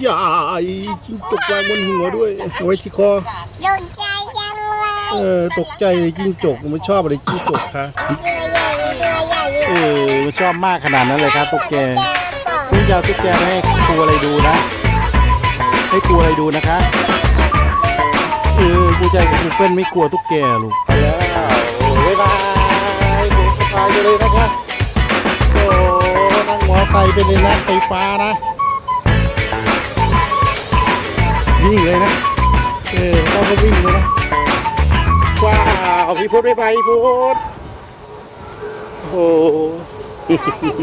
ใหญ่จิ้งจกวางบนหัวด้วยเอาไว้ที่คอโดนใจจังเลยเออตกใจเลยจิ้งจกมันชอบอะไรจิ้งจกคะตัวใหญ่ตัวใหญ่เออมันชอบมากขนาดนั้นเลยครับตุ๊กแกแก้ปอกนี่จะเอาตุ๊กแกไปให้ครูอะไรดูนะ ให้ครูอะไรดูนะคะเออครูใจกับครูเปิ้ลไม่กลัวตุ๊กแกลูกไปแล้วบ๊ายบายโอ้สบายไปเลยนะคะโอ้นั่งมอไซค์ไปเลยนะไฟฟ้านะ วิ่งเลยนะ เออเราก็วิ่งเลยนะ ว้าวพี่พุทธบ๊ายบายพี่พุทธโอ้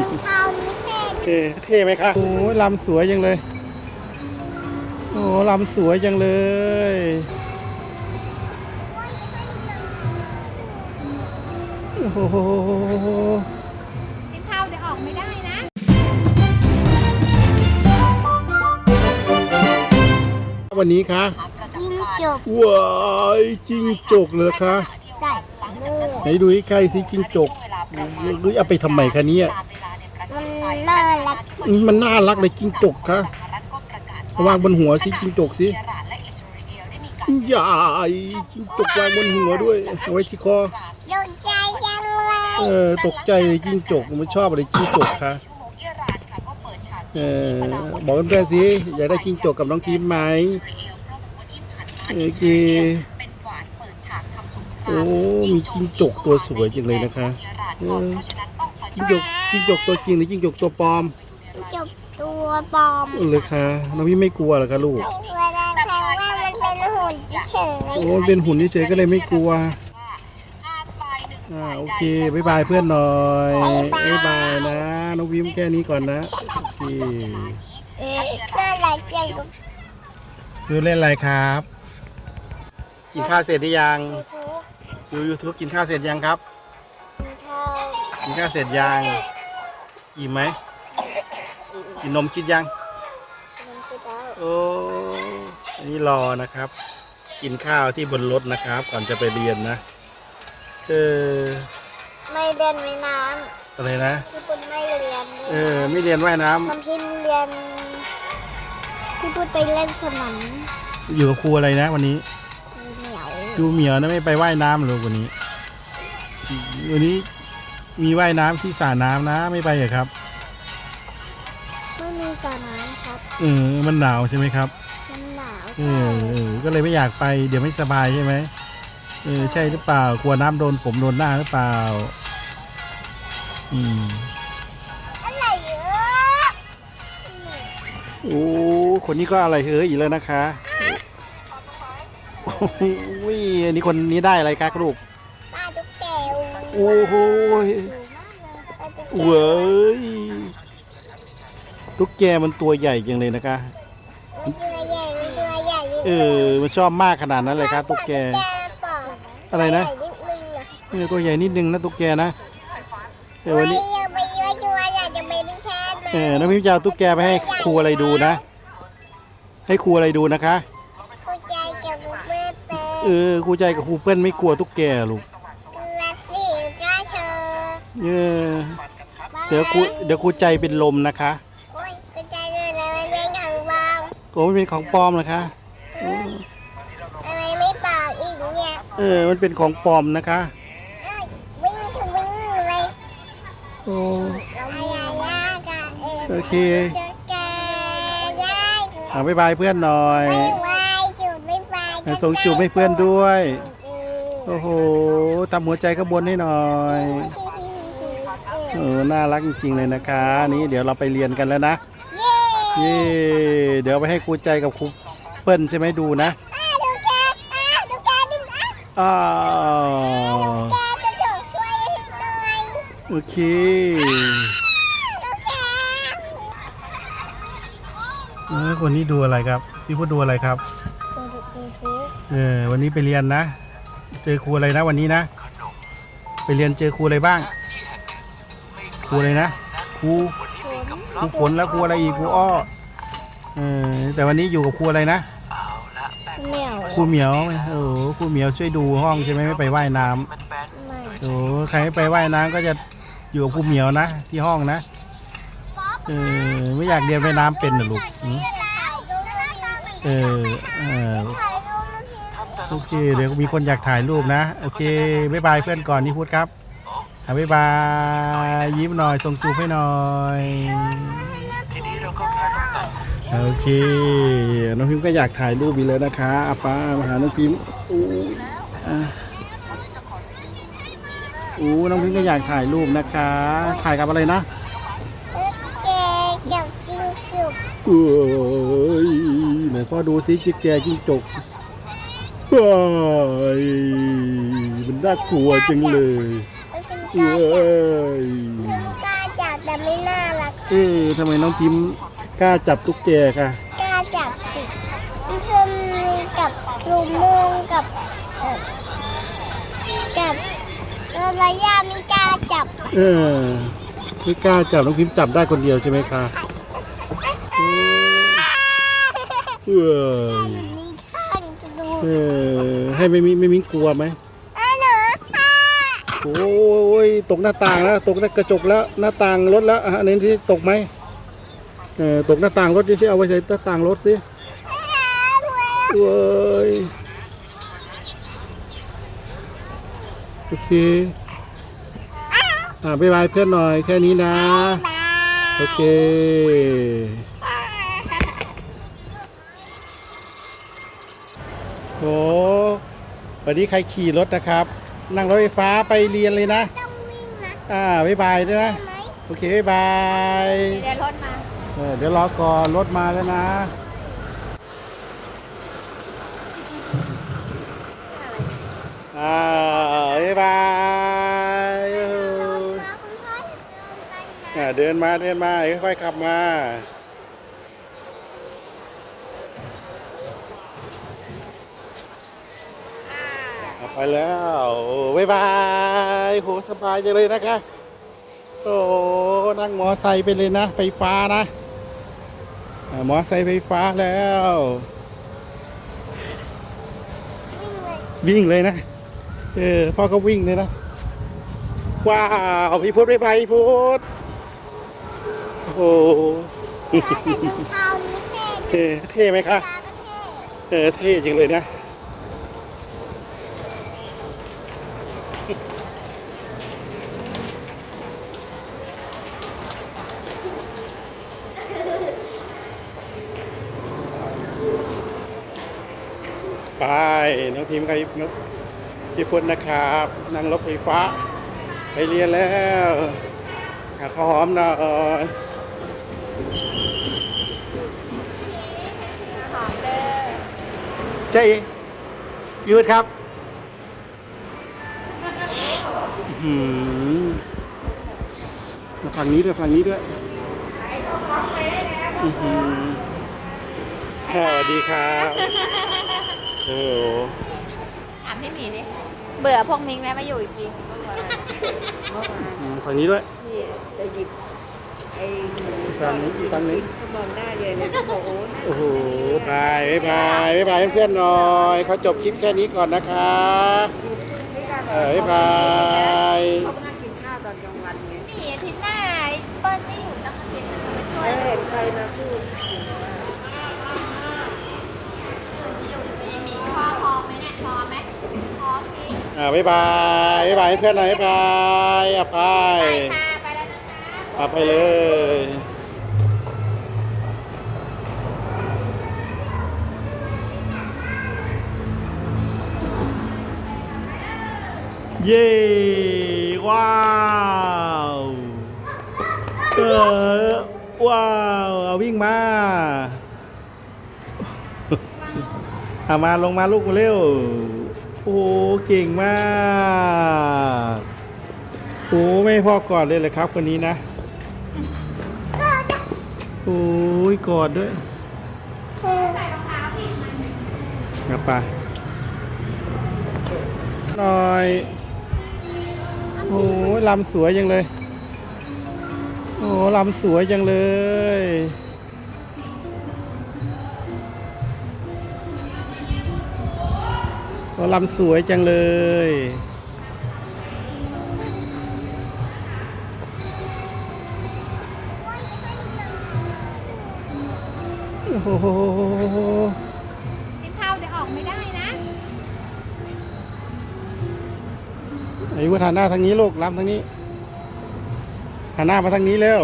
รองเท้านี่เท่เท่เท่ไหมคะโอ้ยลำสวยจังเลย โอ้ลำสวยจังเลยโอ้ วันนี้คะยิงจบว้ายจิ้งจกเลยคะใส่ลูกไหนดูใกล้ๆสิจิ้งจกดูเอาไปทำไมคะเนี่ยมันน่ารักมันน่ารักเลยจิ้งจกคะวางบนหัวสิจิ้งจกสิใหญ่จิ้งจกวางบนหัวด้วยเอาไว้ที่คอโดนใจจังเลยเออตกใจเลยจิ้งจกมันชอบอะไรจิ้งจกคะ เออบอกเพื่อนๆสิอยากได้จิ้งจกกับน้องทีมไหมโอเคโอ้มีจิ้งจกตัวสวยจังเลยนะคะเออจิ้งจกจิ้งจกตัวจริงหรือจิ้งจกตัวปลอมจบตัวปลอมเลยคะน้องพี่ไม่กลัวเหรอคะลูกไม่กลัวได้แปลว่ามันเป็นหุ่นเฉยโอ้มันเป็นหุ่นเฉยๆก็เลยไม่กลัวอ่าโอเคบายบายเพื่อนหน่อยบายบายนะ น้องวิมแค่นี้ก่อนนะ โอเคเอ๊ะน่ารักจังกับคือเล่นอะไรครับ กินข้าวเสร็จหรือยังยูทูบดู YouTube กินข้าวเสร็จยังครับ กินข้าวกินข้าวเสร็จยังอิ่มไหมกินนมคิดยังมันคือดาวโอ้อันนี้รอนะครับ กินข้าวที่บนรถนะครับ ก่อนจะไปเรียนนะเออไม่เรียนไม่น้ำ อะไรนะำพี่ปุณไม่เรียนเออไม่เรียนว่ายน้ำมันพิมเรียนพี่ปุณไปเล่นสนามอยู่กับครูอะไรนะ วันนี้เหนียวดูเหมียวนะไม่ไปว่ายน้ำหรอกวันนี้ วันนี้มีว่ายน้ำที่สระน้ำนะไม่ไปเหรอครับไม่มีสระน้ำครับเออมันหนาวใช่ไหมครับมันหนาวเออเออก็เลยไม่อยากไปเดี๋ยวไม่สบายใช่ไหมเออใช่หรือเปล่ากลัวน้ำโดนผมโดนหน้าหรือเปล่า อืมอะไรเยอะโอ้คนนี้ก็อะไรเฮ้ยอีกแล้วนะคะโอ้โหอันนี้คนนี้ได้อะไรคะลูกปลาตุ๊กแกวโอ้โหสูงมากเลยปลาตุ๊กแกเว้ยตุ๊กแกมันตัวใหญ่จังเลยนะคะ มันตัวใหญ่มันตัวใหญ่เออ มันชอบมากขนาดนั้นเลยครับตุ๊กแกปอกอะไรนะใหญ่นิดนึงอะเออตัวใหญ่นิดนึงนะตุ๊กแกนะ เออวัวันนนี้นี้ยังไปย้อยตัวอยากจะไปพิชาติเออน้องพิมจะเอาตุ๊กแกไปให้ครูอะไรดูนะ ให้ครูอะไรดูนะคะผู้ใจกับผู้เพื่อเตเออครูใจกับครูเปิ้ลไม่กลัวตุ๊กแกลูกเกลือสิกล้าเชอเออเดี๋ยวครูเดี๋ยวครูใจเป็นลมนะคะโอ้ยผู้ใจเลยนะมันเป็นของบางโอ้มันเป็นของปลอมนะคะอะไรไม่เปล่าอีกเนี่ยเออมันเป็นของปลอมนะคะ เอ้ยวิ่งถึงวิ่งเลย โอ้อายายากะเออโอเคจะแกได้เอาบายบายเพื่อนหน่อยส่งจูบให้เพื่อนด้วย โอ้โหทำหัวใจข้างบนให้หน่อยเออน่ารักจริงๆเลยนะคะนี่เดี๋ยวเราไปเรียนกันแล้วนะเย่เดี๋ยวไปให้ครูใจกับครูเปิ้ลใช่ไหมดูนะ อะดูแกอะดูแกดึงอ้า โอเคดูแกเออคนนี้ดูอะไรครับ พี่พูดดูอะไรครับดูดูดูเออ วันนี้ไปเรียนนะ เจอครูอะไรนะวันนี้นะ ไปเรียนเจอครูอะไรบ้าง ครูอะไรนะ ครู ครูฝนแล้วครูอะไรอีกครูอ้อ เออ แต่วันนี้อยู่กับครูอะไรนะเหนียวครูเหมียว โอ้โหครูเหมียวช่วยดูห้องใช่ไหมไม่ไปว่ายน้ำไม่โอ้ใครไม่ไปว่ายน้ำก็จะ อยู่กับครูเหมียวนะ ที่ห้องนะเออไม่อยากเรียนว่ายน้ำเป็นเหรอลูกหืมอะไรเออเออถ่ายรูปนะพี่โอเคเดี๋ยวมีคนอยากถ่ายรูปนะโอเคบ๊ายบายเพื่อนก่อนนี่พูดครับอะบ๊ายบายยิ้มหน่อยส่งจูบให้หน่อย ทีนี้เราก็แค่ต้องแต่งโอเค น้องพิมพ์ก็อยากถ่ายรูปอีกแล้วนะคะอาป้ามาหาน้องพิมพ์อู้อะ อู้น้องพิมพ์ก็อยากถ่ายรูปนะคะ ถ่ายกับอะไรนะแกอยากกินสุกเอ้ยไหนพ่อดูซิจิ๊กแกจิ้งจกเฮ้ยมันน่ากลัวจังเลยมันเป็นเอ้กล้าจับยมันกล้าจับแต่ไม่น่ารัก เออทำไมน้องพิมพ์กล้าจับตุ๊กแกค่ะกล้าจับสิมันเพิ่มกับลูกโมงกับเอ่อกับ ระยะไม่กล้าจับเออไม่กล้าจับน้องพิมพ์จับได้คนเดียวใช่ไหมคะเอออยู่นี่ข้างจะดูเออให้ไม่มีไม่มีกลัวไหมอะหนูอะโอ้ยตกหน้าต่างแล้วตกหน้ากระจกแล้วหน้าต่างรถแล้วอะอันนี้ที่ตกไหมเออตกหน้าต่างรถดิสิเอาไว้ใส่หน้าต่างรถสิเว้ย โอเค อ่าบ๊ายบายเพื่อนหน่อยแค่นี้นะ โอเคโหวันนี้ใครขี่รถนะครับ นั่งรถไฟฟ้าไปเรียนเลยนะ ต้องวิ่งนะอ่าบ๊ายบายด้วยนะ ได้ไหมโอเคบ๊ายบาย เดี๋ยวรถมา เออเดี๋ยวรอก่อนรถมาแล้วนะ อ่าบ๊ายบายเดินมาเดินมาค่อยๆขับมาไปแล้วบ๊ายบายโหสบายจังเลยนะคะโอ้นั่งมอไซค์ไปเลยนะ ไฟฟ้านะมอไซค์ไฟฟ้าแล้ว วิ่งเลยวิ่งเลยนะ เออพ่อก็วิ่งเลยนะ ว้าวพี่พุทธบ๊ายบายพี่พุทธโอ้โหแต่รองเท้านี้เท่เออเท่ไหมคะ ตาก็เท่เออเท่จริงเลยนะ ไปน้องพิมพ์กับน้อง พี่พุทธนะครับนั่งรถไฟฟ้า ไปเรียนแล้วหาข้าวหอมหน่อยหอมเด้อเจ๊ยืดครับอื้อหือมาฝั่งนี้ด้วยฝั่งนี้ด้วยอื้อหือสวัสดีครับโอ้โหถาม พี่หมีดิเบื่อพวกมิงไหมมาอยู่อีกทีอืมฝั่งนี้ด้วยพี่จะหยิบไอ้ฝั่งนี้อีกฝั่งนี้เขามองได้เลยนะโอ้โหโอ้โหบายบ๊ายบายบ๊ายบายเพื่อนๆหน่อยเขาจบคลิปแค่นี้ก่อนนะคะเออบ๊ายบายเขาก็นั่งกินข้าวตอนกลางวันไงพี่อาทิตย์หน้าเปิ้ลไม่อยู่ต้องอาทิตย์หนึงมาช่วยแล้วเห็นใครมาพูดอยู่ที่อยู่อยู่พี่หมีพอพอไหมเนี่ยพอไหมพ อ่าบ๊ายบายบ๊ายบายเพื่อนหน่อยบ๊ายบายอะไปไปแล้วนะคะมาไปเลยเย้ว้าวเออว้าวเอาวิ่งมาเอามาลงมาลูกเร็ว โอ้เก่งมากโอ้ไม่พ่อกอดเลยเลยครับคนนี้นะโอ้ยกอดด้วยกลับไปหน่อยโอ้ยลำสวยจังเลย โอ้ลำสวยจังเลย อ้ลำสวยจังเลย โอ้โหไม่ได้นะ ไอ้วุฒหันหน้าทางนี้ลูกล้ำทางนี้หันหน้ามาทางนี้เร็ว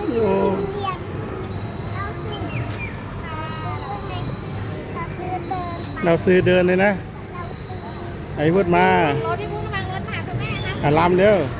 อที่มันเรียนเราซื้อเราซื้อเดินไปเราซื้อเดินเลยนะเราซื้อไอ้วุฒมา รถที่พูดกำลังรถหาคุณแม่นะอะล้ำเร็วเ